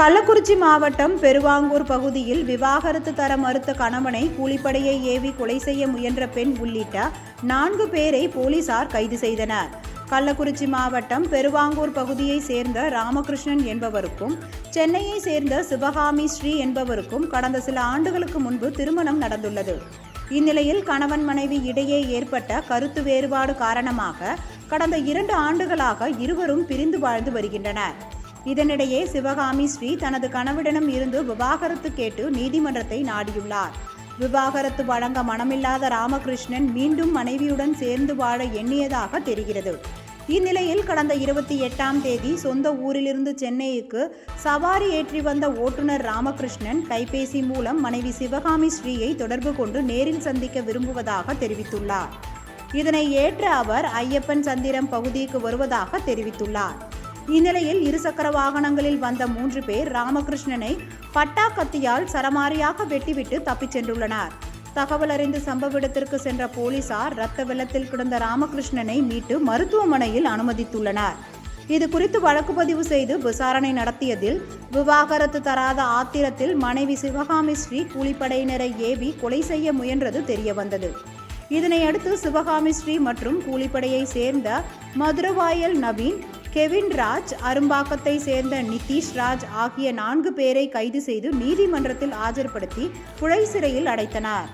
கள்ளக்குறிச்சி மாவட்டம் பெருவாங்கூர் பகுதியில் விவாகரத்து தர மறுத்த கணவனை கூலிப்படையை ஏவி கொலை செய்ய முயன்ற பெண் உள்ளிட்ட நான்கு பேரை போலீசார் கைது செய்தனர். கள்ளக்குறிச்சி மாவட்டம் பெருவாங்கூர் பகுதியைச் சேர்ந்த ராமகிருஷ்ணன் என்பவருக்கும் சென்னையை சேர்ந்த சிவகாமி ஸ்ரீ என்பவருக்கும் கடந்த சில ஆண்டுகளுக்கு முன்பு திருமணம் நடந்துள்ளது. இந்நிலையில் கணவன் மனைவி இடையே ஏற்பட்ட கருத்து வேறுபாடு காரணமாக கடந்த இரண்டு ஆண்டுகளாக இருவரும் பிரிந்து வாழ்ந்து வருகின்றனர். இதனிடையே சிவகாமி ஸ்ரீ தனது கணவனிடம் இருந்து விவாகரத்து கேட்டு நீதிமன்றத்தை நாடியுள்ளார். விவாகரத்து வழங்க மனமில்லாத ராமகிருஷ்ணன் மீண்டும் மனைவியுடன் சேர்ந்து வாழ எண்ணியதாக தெரிகிறது. இந்நிலையில் கடந்த இருபத்தி எட்டாம் தேதி சொந்த ஊரிலிருந்து சென்னைக்கு சவாரி ஏற்றி வந்த ஓட்டுநர் ராமகிருஷ்ணன் கைபேசி மூலம் மனைவி சிவகாமி ஸ்ரீயை தொடர்பு கொண்டு நேரில் சந்திக்க விரும்புவதாக தெரிவித்துள்ளார். இதனை ஏற்ற அவர் ஐயப்பன் சந்திரம் பகுதிக்கு வருவதாக தெரிவித்துள்ளார். இந்நிலையில் இருசக்கர வாகனங்களில் வந்த மூன்று பேர் ராமகிருஷ்ணனை பட்டா கத்தியால் சரமாரியாக வெட்டிவிட்டு தப்பிச் சென்றுள்ளனர். தகவல் அறிந்து சம்பவ இடத்திற்கு சென்ற போலீசார் ரத்த வெள்ளத்தில் கிடந்த ராமகிருஷ்ணனை மீட்டு மருத்துவமனையில் அனுமதித்துள்ளனர். இது குறித்து வழக்கு பதிவு செய்து விசாரணை நடத்தியதில் விவாகரத்து தராத ஆத்திரத்தில் மனைவி சிவகாமி ஸ்ரீ கூலிப்படையினரை ஏவி கொலை செய்ய முயன்றது தெரியவந்தது. இதனையடுத்து சிவகாமி ஸ்ரீ மற்றும் கூலிப்படையை சேர்ந்த மதுரவாயல் நவீன் கெவின் ராஜ் அரும்பாக்கத்தை சேர்ந்த நிதிஷ் ராஜ் ஆகிய நான்கு பேரை கைது செய்து நீதிமன்றத்தில் ஆஜர்படுத்தி புழை சிறையில் அடைத்தனர்.